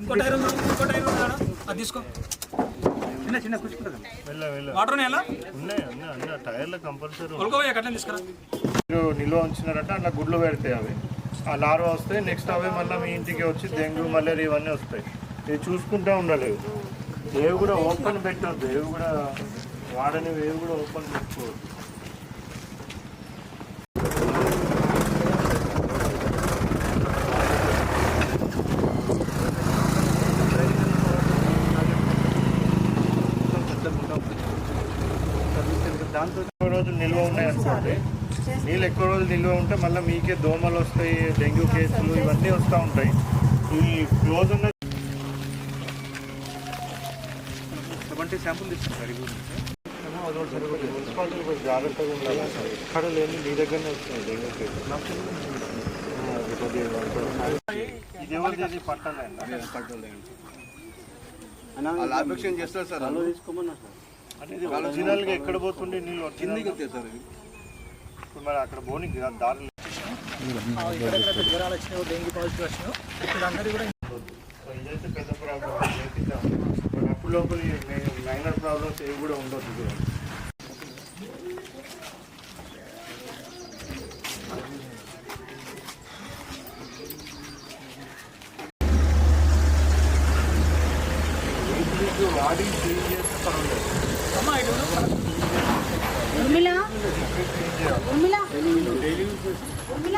ఇంకో టైర్ ఉంది? ఇంకో టైర్ ఉంది. అది తీసుకో. చిన్న చిన్న వాటర్ ఉన్నాయా ఉన్నాయి ఉన్నాయి టైర్లు కంపల్సరీ తీసుకురా. మీరు నిల్వ ఉంచినారంటే అట్లా గుడ్లు పెడతాయి అవి. ఆ లార్వా వస్తాయి నెక్స్ట్ అవే మళ్ళీ మీ ఇంటికి వచ్చి డెంగ్యూ మలేరియా ఇవన్నీ వస్తాయి. ఇది చూసుకుంటూ ఉండలేవు ఏవి కూడా ఓపెన్ పెట్టవద్దు ఏవి కూడా వాడని ఏవి కూడా ఓపెన్ పెట్టుకోవద్దు. దాంతో ఎక్కువ రోజులు నిల్వ ఉన్నాయి అనుకోండి. నీళ్ళు ఎక్కువ రోజులు నిల్వ ఉంటే మళ్ళీ మీకే దోమలు వస్తాయి డెంగ్యూ కేసులు ఇవన్నీ వస్తూ ఉంటాయి. ఈ క్లోజ్ ఉన్న ఎటువంటి శాంపుల్ తీసుకుంటారు నుంచి మున్సిపాలిటీ కొంచెం జాగ్రత్తగా ఉండాలి. ఎక్కడ లేని మీ దగ్గరనే వస్తున్నాయి డెంగ్యూ కేసులు ఇది ఎవరిది ఇది పట్టణం వాళ్ళు అభిక్షణ చేస్తారు సార్. వాళ్ళు అంటే ఇది ఒరిజినల్గా ఎక్కడ పోతుండే నీళ్ళు కిందికి సార్. ఇప్పుడు మరి అక్కడ పోనీకి దారి ఇక్కడెక్కడ జ్వరాలు వచ్చినాయో డెంగ్యూ పాజిటివ్ వచ్చినాయో ఇప్పుడు అందరికీ కూడా ఇదైతే పెద్ద ప్రాబ్లం బట్ అప్పుడు లోపల మైనర్ ప్రాబ్లమ్స్ ఏవి కూడా ఉండొచ్చు వాడి చేస్తే పర్వాలేదు ഉർമില ഉർമില ഉർമില